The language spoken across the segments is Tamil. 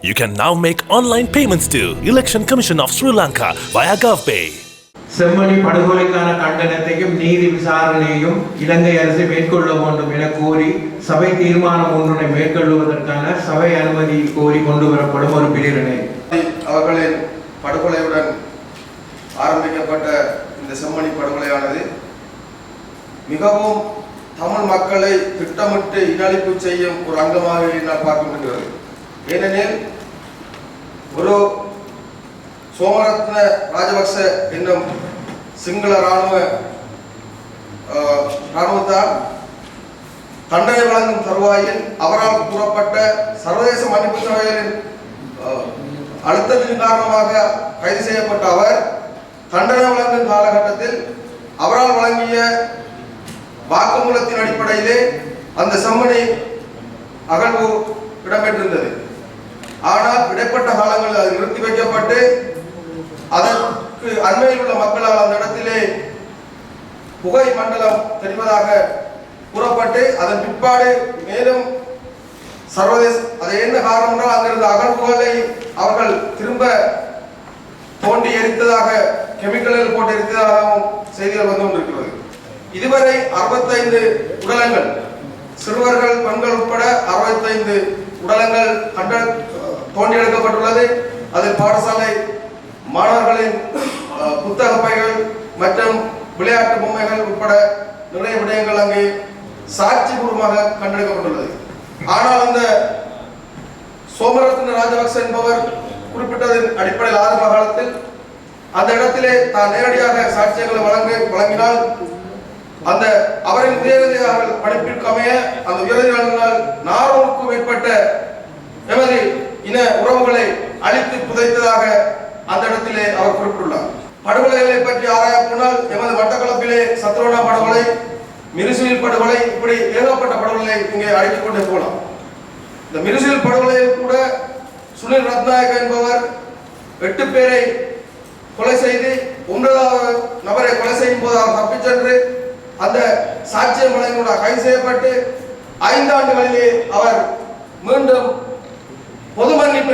You can now make online payments to Election Commission of Sri Lanka via GovPay. Chemmani படுகொலைக்கான கண்டனத்தையும் நீதி விசாரணையையும் இலங்கை அரசு மேற்கொள்ள வேண்டும் என கோரி சபை தீர்மானம் ஒன்றினை மேற்கொள்வதற்கான சபை அனுமதி கோரி கொண்டு வரப்படும் ஒரு பிரேரணை அவர்களின் படுகொலையுடன் ஆரம்பிக்கப்பட்ட இந்த செம்மணி படுகொலையானது மிகவும் தமிழ் மக்களை திட்டமிட்டு இனழிப்பு செய்யும் ஒரு அங்கமாக என்னால் பார்க்க முடிகிறது ஏனெனில் ஒரு சோமரத்ன ராஜபக்ச என்னும் சிங்கள இராணுவ ஆஹ், இராணுவத்தால் தண்டனை வழங்கும் தருவாயில் அவரால் கூறப்பட்ட சர்வதேச மன்னிப்பு சபைகளின் அழுத்தத்தின் காரணமாக கைது செய்யப்பட்ட அவர் தண்டனை வழங்கும் காலகட்டத்தில் அவரால் வழங்கிய வாக்குமூலத்தின் அடிப்படையிலே அந்த செம்மணி அகழ்வு இடம்பெற்றிருந்தது. ஆனால் இடைப்பட்ட காலங்களில் அது நிறுத்தி வைக்கப்பட்டு அதற்கு அண்மையில் உள்ள மக்களால் அந்த இடத்திலே புகை மண்டலம் தெரிவதாக கூறப்பட்டு அதன் பிற்பாடு மேலும் சர்வதேச அது என்ன காரணம் என்றால் அங்கிருந்த அகழ்வுகளை அவர்கள் திரும்ப தோண்டி எரித்ததாக கெமிக்கல்கள் போட்டு எரித்ததாகவும் செய்திகள் வந்து கொண்டிருக்கிறது. இதுவரை அறுபத்தைந்து உடலங்கள் சிறுவர்கள் பெண்கள் உட்பட அறுபத்தைந்து உடலங்கள் கண்ட தோண்டி எடுக்கப்பட்டுள்ளது அதில் பாடசாலை மாணவர்களின் புத்தக பைகள் மற்றும் விளையாட்டு பொம்மைகள் உட்பட நிறைய விடயங்கள் அங்கே சாட்சிபூர்வமாக கண்டெடுக்கப்பட்டுள்ளது. ஆனால் அந்த சோமரத்ன ராஜபக்ச என்பவர் குறிப்பிட்டதன் அடிப்படையில் ஆரம்ப காலத்தில் அந்த இடத்திலே தான் நேரடியாக சாட்சியங்களை வழங்க வழங்கினால் அந்த அவரின் உயரதிகாரிகள் படிப்பிற்கு அமைய அந்த உயரதிகாரிகளால் நானூறுக்கும் மேற்பட்ட எமது இன உறவுகளை அழித்து புதைத்ததாக அந்த இடத்திலே அவர் குறிப்பிட்டுள்ளார். படுகொலைகளை பற்றி ஆராய எமது மட்டக்களப்பிலே சத்ரோனா படுகொலை மிருசுவில் படுகொலை இப்படி ஏகப்பட்ட படுகொலை இங்கே அழைத்துக் கொண்டே போகலாம். இந்த மிருசுவில் படுகொலையில் கூட சுனில் ரத்நாயக என்பவர் எட்டு பேரை கொலை செய்து ஒன்பதாவது நபரை கொலை செய்யும் போது அவர் தப்பிச் சென்று அந்த சாட்சியம் வழங்கினோட கைது செய்யப்பட்டு ஐந்து ஆண்டுகளிலே அவர் மீண்டும்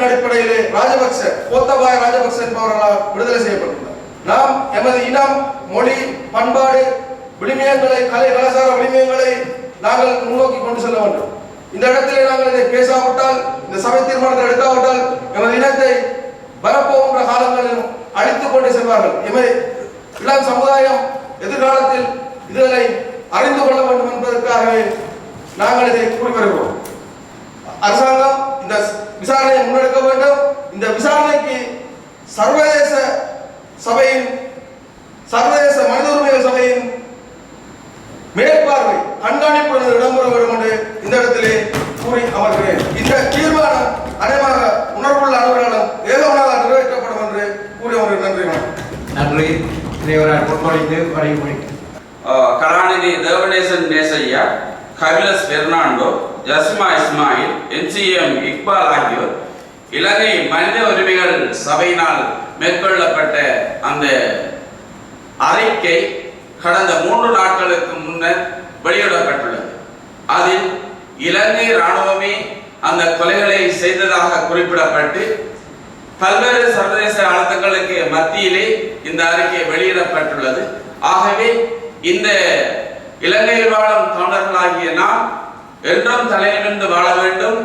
பொது அடிப்படையிலே ராஜபக்ச கோத்தபாய ராஜபக்ச என்பவர்களால் விடுதலை செய்யப்பட்டுள்ளார். நாம் எமது இனம் மொழி பண்பாடு விளிமியங்களை கலை கலாச்சார விளிமியங்களை நாங்கள் முன்னோக்கி கொண்டு செல்ல வேண்டும். இந்த இடத்திலே நாங்கள் இதை பேசாவிட்டால் இந்த சபை தீர்மானத்தை எடுக்காவிட்டால் எமது இனத்தை வரப்போகின்ற காலங்களில் அழித்துக் கொண்டு செல்வார்கள். எமது இளம் சமுதாயம் எதிர்காலத்தில் இதனை அறிந்து கொள்ள வேண்டும் என்பதற்காகவே நாங்கள் இதை கூறி வருகிறோம் அரசாங்கம் இந்த விசாரணையை முன்னெடுக்க வேண்டும் இந்த விசாரணைக்கு சர்வதேச சபையின் சர்வதேச மனித உரிமைகள் சபையின் மேற்பார்வை கண்காணிப்புடன் இடம்பெற வேண்டும் என்று இந்த இடத்திலே கூறி அமர்கிறேன். இந்த தீர்மானம் அனைவராக உணர்வுள்ள அனைவராலும் ஏகமனதாக நிறைவேற்றப்படும் என்று கூறி அமர்கிறேன். நன்றி நன்றி. இறைவரால் முன்மொழிந்து வரைமுறை கலாநிதி தேவநேசன் நேசையா கபிலஸ் பெர்னாண்டோ ஜஸ்மா இஸ்மாயில் எம்சிஎம் இக்பால் ஆகியோர். இலங்கை மனித உரிமைகள் சபையினால் மேற்கொள்ளப்பட்ட அந்த அறிக்கை கடந்த மூன்று நாட்களுக்கு முன்னர் வெளியிடப்பட்டுள்ளது. அதில் இலங்கை இராணுவமே அந்த கொலைகளை செய்ததாக குறிப்பிடப்பட்டு பல்வேறு சர்வதேச அழுத்தங்களுக்கு மத்தியிலே இந்த அறிக்கை வெளியிடப்பட்டுள்ளது. ஆகவே இந்த இலங்கையில் வாழும் தமிழர்களாகிய நாம் என்றும் தலையிலிருந்து வாழ வேண்டும்.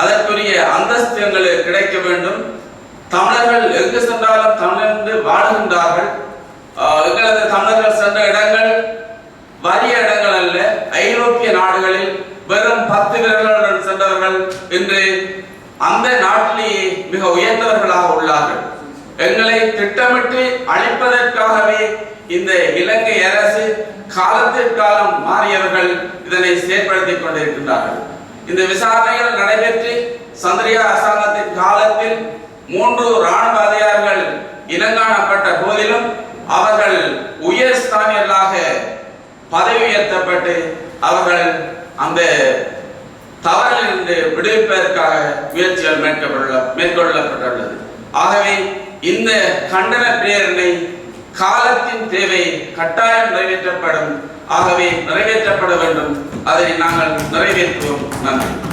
அதற்குரிய அந்தஸ்து எங்களுக்கு கிடைக்க வேண்டும். தமிழர்கள் எங்கு சென்றாலும் தமிழர்ந்து வாழுகின்றார்கள். எங்களது தமிழர்கள் சென்ற இடங்கள் வறிய இடங்கள் அல்ல ஐரோப்பிய நாடுகளில் வெறும் பத்து விரல்களுடன் சென்றவர்கள் இன்று அந்த நாட்டிலேயே மிக உயர்ந்தவர்களாக உள்ளார்கள். எங்களை திட்டமிட்டு அழிப்பதற்காகவே இந்த இலங்கை அரசு காலத்திற்காலம் மாறியவர்கள் இதனை செயற்படுத்திக் கொண்டிருக்கின்றார்கள். இந்த விசாரணைகள் நடைபெற்று சந்திரியா அரசாங்கத்தின் காலத்தில் மூன்று ராணுவ அதிகாரிகள் இனங்காணப்பட்ட போதிலும் அவர்கள் உயர் ஸ்தானியர்களாக பதவி உயர்த்தப்பட்டு அவர்கள் அந்த தவறிலிருந்து விடுவிப்பதற்காக முயற்சிகள் மேற்கொள்ள மேற்கொள்ளப்பட்டுள்ளது. ஆகவே இந்த கண்டன பிரேரணை காலத்தின் தேவை கட்டாயம் நிறைவேற்றப்படும். ஆகவே நிறைவேற்றப்பட வேண்டும். அதை நாங்கள் நிறைவேற்றுவோம். நன்றி.